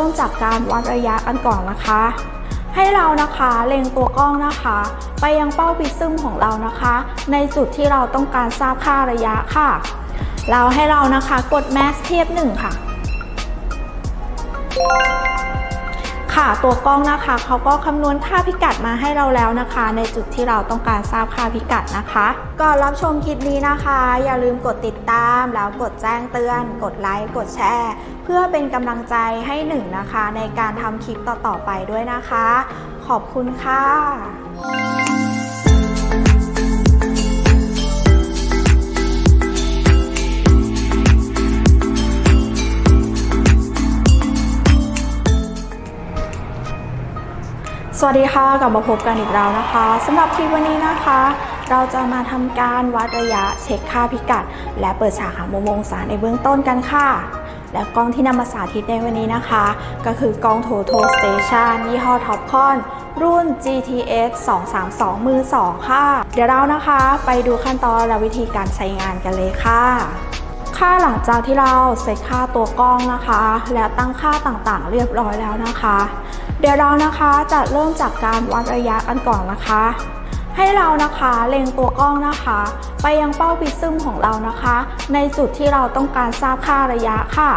ริ่มจากการวัดระยะกันก่อนนะคะ ให้เรานะคะเล็งตัวกล้องนะคะ ไปยังเป้าพิซึมของเรานะคะ ในจุดที่เราต้องการทราบค่าระยะค่ะ เราให้เรานะคะกด max เทียบ1ค่ะ ค่ะตัวกล้องนะคะเขาก็คำนวณค่าพิกัดมาให้เราแล้วนะคะ ในจุดที่เราต้องการทราบค่าพิกัดนะคะก่อนรับชมคลิปนี้นะคะ อย่าลืมกดติดตามแล้วกดแจ้งเตือน กดไลค์กดแชร์ เพื่อเป็นกำลังใจให้หนึ่งนะคะ ในการทำคลิปต่อๆไปด้วยนะคะ ขอบคุณค่ะ สวัสดีค่ะกลับมาพบกันอีกแล้วนะคะสำหรับคลิปวันนี้นะคะ เราจะมาทำการวัดระยะเช็คค่าพิกัด และเปิดฉากหามุมองศาในเบื้องต้นกันค่ะ และกล้องที่นำมาสาธิตในวันนี้นะคะ ก็คือกล้อง Total Station ยี่ห้อ Topcon รุ่น GTX 232 มือ 2 ค่ะ เดี๋ยวเรานะคะไปดูขั้นตอนและวิธีการใช้งานกันเลยค่ะค่าหลังจากที่เราเซตค่าตัวกล้องนะคะ และตั้งค่าต่างๆ เรียบร้อยแล้วนะคะ เดี๋ยวเรานะคะจะเริ่มจากการวัดระยะกันก่อนนะคะ ให้เรานะคะเล็งตัวกล้องนะคะ ไปยังเป้าปิซึมของเรานะคะ ในจุดที่เราต้องการทราบค่าระยะค่ะ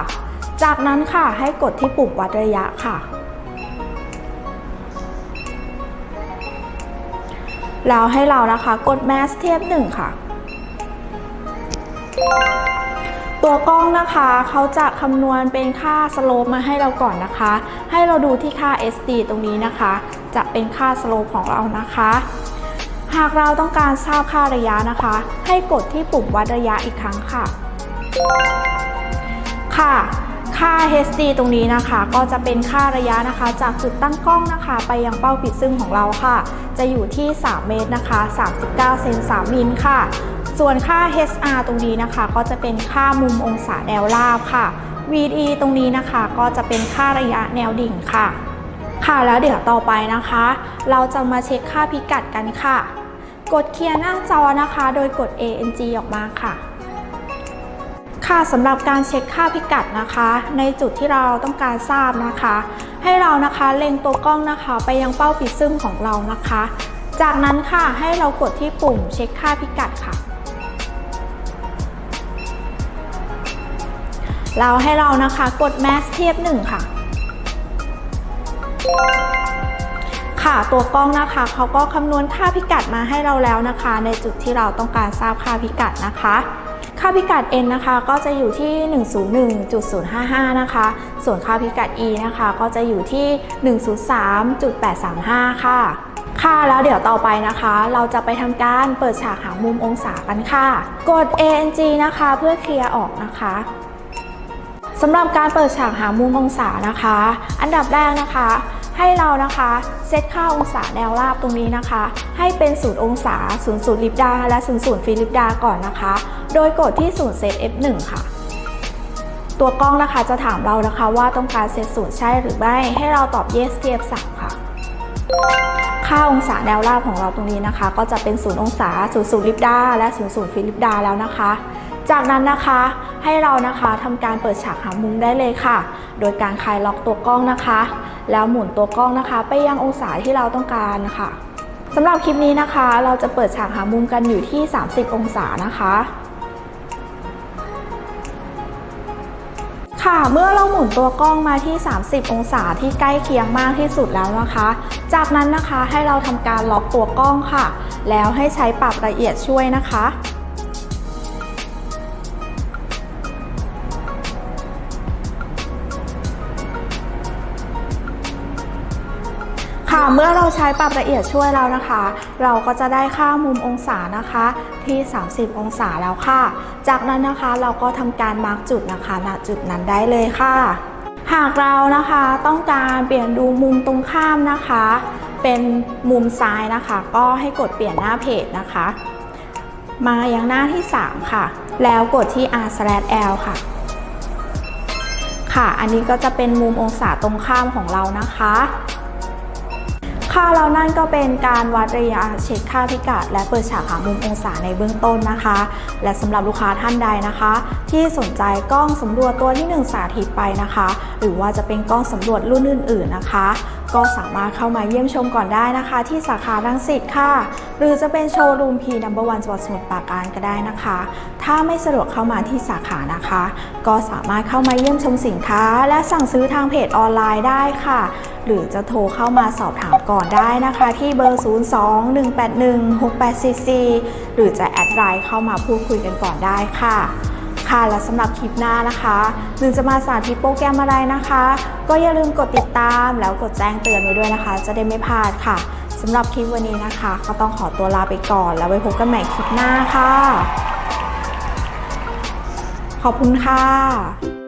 จากนั้นค่ะให้กดที่ปุ่มวัดระยะค่ะ แล้วให้เรานะคะกด mass เทียบ1ค่ะ ตัวกล้องนะคะเขาจะคำนวณเป็นค่าสโลปมาให้เราก่อนนะคะ ให้เราดูที่ค่า SD ตรงนี้นะคะ จะเป็นค่าสโลปของเรานะคะ หากเราต้องการทราบค่าระยะนะคะ ให้กดที่ปุ่มวัดระยะอีกครั้งค่ะ ค่ะค่า HD ตรงนี้นะคะ ก็จะเป็นค่าระยะนะคะ จากจุดตั้งกล้องนะคะ ไปยังเป้าปิดซึ่งของเราค่ะ จะอยู่ที่ 3 เมตรนะคะ 39 เซน3มิลค่ะ ส่วนค่า HR ตรงนี้นะคะ ก็จะเป็นค่ามุมองศาแนวราบค่ะ VD ตรงนี้นะคะก็จะเป็นค่าระยะแนวดิ่งค่ะ ค่ะแล้วเดี๋ยวต่อไปนะคะ เราจะมาเช็คค่าพิกัดกันค่ะ กดเคลียร์หน้าจอนะคะ โดยกด ANG ออกมาค่ะ ค่ะสำหรับการเช็คค่าพิกัดนะคะ ในจุดที่เราต้องการทราบนะคะ ให้เรานะคะเล็งตัวกล้องนะคะ ไปยังเป้าปิดซึมของเรานะคะ จากนั้นค่ะให้เรากดที่ปุ่มเช็คค่าพิกัดค่ะ เราให้เรานะคะกด max เทียบ 1 ค่ะ ค่ะตัวกล้องนะคะเขาก็คำนวณค่าพิกัดมาให้เราแล้วนะคะ ในจุดที่เราต้องการทราบค่าพิกัดนะคะ ค่าพิกัด n นะคะก็จะอยู่ที่ 101.055 นะคะ ส่วนค่าพิกัด e นะคะก็จะอยู่ที่ 103.835 ค่ะค่ะแล้วเดี๋ยวต่อไปนะคะ เราจะไปทำการเปิดฉากหามุมองศากันค่ะ กด ANG นะคะเพื่อเคลียร์ออกนะคะ สำหรับการเปิดฉากหามุมองศานะคะ อันดับแรกนะคะ ให้เรานะคะเซตค่าองศาแนวราบตรงนี้นะคะ ให้เป็น0องศา0 0ลิบดาและ0 0ฟิลิปดาก่อนนะคะ โดยกดที่0เซต F1 ค่ะ ตัวกล้องนะคะจะถามเรานะคะว่าต้องการเซตศูนย์ใช่หรือไม่ให้เราตอบ yes ที่ F3 ค่ะ ค่าองศาแนวราบของเราตรงนี้นะคะ ก็จะเป็น 0 องศา 0 0ลิบดาและ 0 0ฟิลิปดาแล้วนะคะ จากนั้นนะคะให้เรานะคะทำการเปิดฉากหามุมได้เลยค่ะ โดยการคลายล็อกตัวกล้องนะคะ แล้วหมุนตัวกล้องนะคะ ไปยังองศาที่เราต้องการค่ะสำหรับคลิปนี้นะคะ เราจะเปิดฉากหามุมกันอยู่ที่ 30 องศานะคะ ค่ะ เมื่อเราหมุนตัวกล้องมาที่ 30 องศาที่ใกล้เคียงมากที่สุดแล้วนะคะ จากนั้นนะคะให้เราทำการล็อกตัวกล้องค่ะ แล้วให้ใช้ปรับละเอียดช่วยนะคะ เมื่อเราใช้ปรับละเอียดช่วยแล้วนะคะ เราก็จะได้ค่ามุมองศานะคะที่ 30 องศาแล้วค่ะ จากนั้นนะคะเราก็ทำการมาร์กจุดนะคะณจุดนั้นได้เลยค่ะ หากเรานะคะต้องการเปลี่ยนดูมุมตรงข้ามนะคะ เป็นมุมซ้ายนะคะ ก็ให้กดเปลี่ยนหน้าเพจนะคะ มายังหน้าที่ 3 ค่ะ แล้วกดที่ r/l ค่ะค่ะ อันนี้ก็จะเป็นมุมองศาตรงข้ามของเรานะคะ ค่ะแล้วนั่นก็เป็นการวัดระยะเช็คค่าพิกัด และเปิดฉากหามุมองศาในเบื้องต้นนะคะ และสำหรับลูกค้าท่านใดนะคะ ที่สนใจกล้องสำรวจตัวที่ 1 สาธิตไปนะคะ หรือว่าจะเป็นกล้องสำรวจรุ่นอื่น ๆนะคะ ก็สามารถเข้ามาเยี่ยมชมก่อนได้นะคะ ที่สาขารังสิตค่ะ หรือจะเป็นโชว์รูม P Number One จังหวัดสมุทรปราการก็ได้นะคะ ถ้าไม่สะดวกเข้ามาที่สาขานะคะ ก็สามารถเข้ามาเยี่ยมชมสินค้า และสั่งซื้อทางเพจออนไลน์ได้ค่ะ หรือจะโทรเข้ามาสอบถามก่อนได้นะคะ ที่เบอร์ 02-181-6844 หรือจะแอดไลน์เข้ามาพูดคุยกันก่อนได้ค่ะ ค่ะและสำหรับคลิปหน้านะคะหนึ่งจะมาสาธิตโปรแกรมอะไรนะคะ ก็อย่าลืมกดติดตามแล้วกดแจ้งเตือนไว้ด้วยนะคะ จะได้ไม่พลาดค่ะสำหรับคลิปวันนี้นะคะ ก็ต้องขอตัวลาไปก่อน แล้วไว้พบกันใหม่คลิปหน้าค่ะ ขอบคุณค่ะ